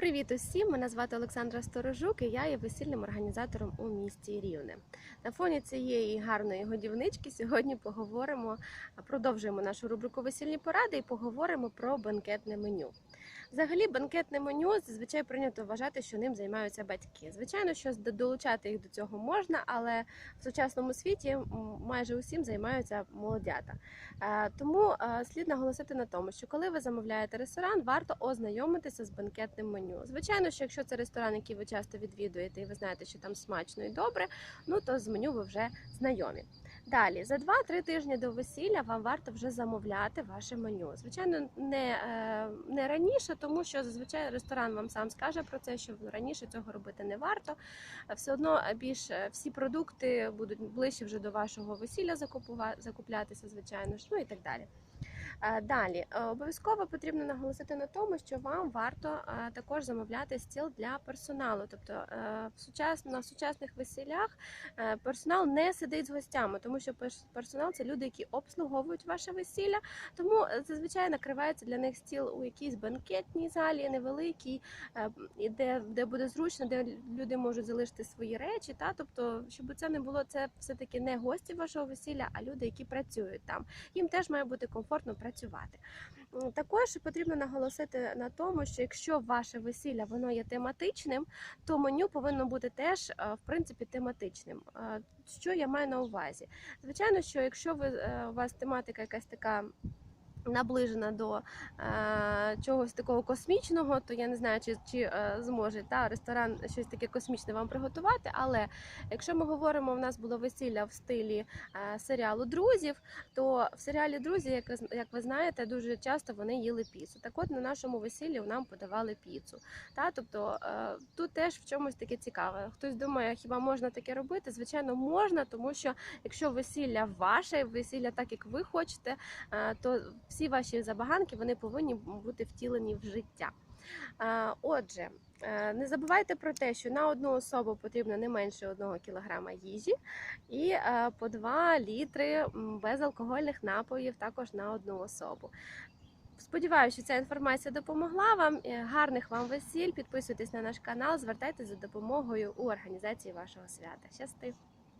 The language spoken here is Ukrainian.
Привіт усім! Мене звати Олександра Сторожук і я є весільним організатором у місті Рівне. На фоні цієї гарної годівнички сьогодні поговоримо, продовжуємо нашу рубрику Весільні поради і поговоримо про банкетне меню. Взагалі, банкетне меню зазвичай прийнято вважати, що ним займаються батьки. Звичайно, що долучати їх до цього можна, але в сучасному світі майже усім займаються молодята. Е, Тому е, слід наголосити на тому, що коли ви замовляєте ресторан, варто ознайомитися з банкетним меню. Звичайно, що якщо це ресторан, який ви часто відвідуєте, і ви знаєте, що там смачно і добре, ну то з меню ви вже знайомі. Далі за 2-3 тижні до весілля вам варто вже замовляти ваше меню. Звичайно, не, е, не раніше, тому що зазвичай ресторан вам сам скаже про це, що раніше цього робити не варто. Все одно е, більш е, всі продукти будуть ближче вже до вашого весілля закуплятися, звичайно ж, ну і так далі. Е, Далі е, обов'язково потрібно наголосити на тому, що вам варто е, також замовляти стіл для персоналу. Тобто в сучас... на сучасних весіллях е, персонал не сидить з гостями, тому що перс- персонал це люди, які обслуговують ваше весілля. Тому зазвичай накривається для них стіл у якійсь банкетній залі, невеликій, де, де буде зручно, де люди можуть залишити свої речі. Та тобто, щоб це не було це все таки не гості вашого весілля, а люди, які працюють там їм теж має бути комфортно працювати. Також потрібно наголосити на тому, що якщо ваше весілля воно є тематичним, то меню повинно бути теж е, в принципі тематичним. Е, Що я маю на увазі? Звичайно, що якщо ви е, у вас тематика якась така. Наближена до е, чогось такого космічного, то я не знаю, чи, чи е, зможе та ресторан щось таке космічне вам приготувати. Але якщо ми говоримо, в нас було весілля в стилі е, серіалу друзів, то в серіалі Друзі, як, як ви знаєте, дуже часто вони їли піцу. Так от на нашому весіллі нам подавали піцу. Та? Тобто е, тут теж в чомусь таке цікаве. Хтось думає, хіба можна таке робити? Звичайно, можна, тому що якщо весілля ваше, весілля так, як ви хочете, е, то всі ваші забаганки вони повинні бути втілені в життя. Отже, е, не забувайте про те, що на одну особу потрібно не менше 1 кілограма їжі і е, по 2 літри безалкогольних напоїв також на одну особу. Сподіваюся, що ця інформація допомогла вам. Е, Гарних вам весіль. Підписуйтесь на наш канал, звертайтеся за допомогою у організації вашого свята. Щасти!